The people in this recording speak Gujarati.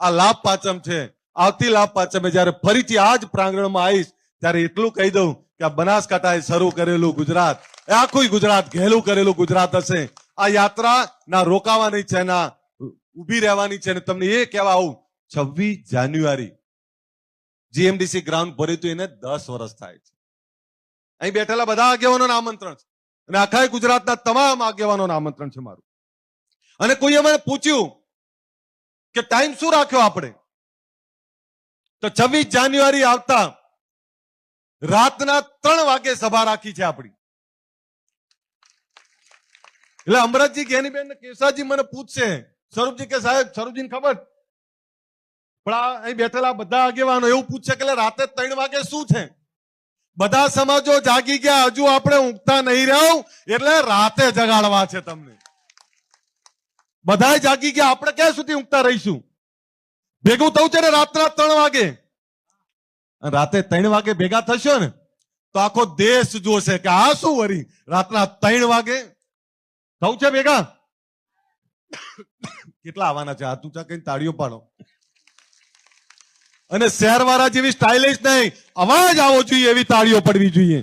આ લાભ પાંચમ છે. આવતી લાભ પાચમે જયારે ફરીથી આ જ પ્રાંગણમાં આવીશ, ત્યારે એટલું કહી દઉં કે આ બનાસકાંઠાએ શરૂ કરેલું ગુજરાત, એ આખું ગુજરાત ઘેલું કરેલું ગુજરાત હશે. આ યાત્રા ના રોકાવાની છે, ના ઊભી રહેવાની છે, ને તમને એ કહેવા આવું, છવ્વીસ જાન્યુઆરી, જીએમડીસી ગ્રાઉન્ડ ભર્યું એને દસ વર્ષ થાય છે. અહીં બેઠેલા બધા આગેવાનોને આમંત્રણ છે. અને આખા ગુજરાતના તમામ આગેવાનોને આમંત્રણ છે મારું. અને કોઈએ મને પૂછ્યું કે ટાઈમ શું રાખ્યો આપણે? તો છવ્વીસ જાન્યુઆરી આવતા રાતના ત્રણ વાગે સભા રાખી છે આપણી. એટલે અમરતજી જ્ઞાનીબેન ને કેશાજી મને પૂછશે. સ્વરૂપજી કે, સાહેબ સ્વરૂપજી ખબર? પણ આ અહીં બેઠેલા બધા આગેવાનો એવું પૂછશે કે રાતે ત્રણ વાગે શું છે? બધા સમાજો જાગી ગયા, હજુ આપણે ઊંઘતા નહીં રહ્યો, એટલે રાતે જગાડવા છે તમને. બધા જાગી ગયા. આપણે ક્યાં સુધી ઊંઘતા રહીશું? ભેગું થવું છે ને રાતના ત્રણ વાગે. રાતે ત્રણ વાગે ભેગા થશો ને, તો આખો દેશ જોશે કે આ શું વરી? રાતના ત્રણ વાગે. થવું છે ભેગા? કેટલા આવવાના છે? ઊંચા કઈ તાળીઓ પાડો. અને શહેર વાળા જેવી સ્ટાઇલિશ નહીં. અવાજ આવો જોઈએ એવી તાળીઓ પડવી જોઈએ.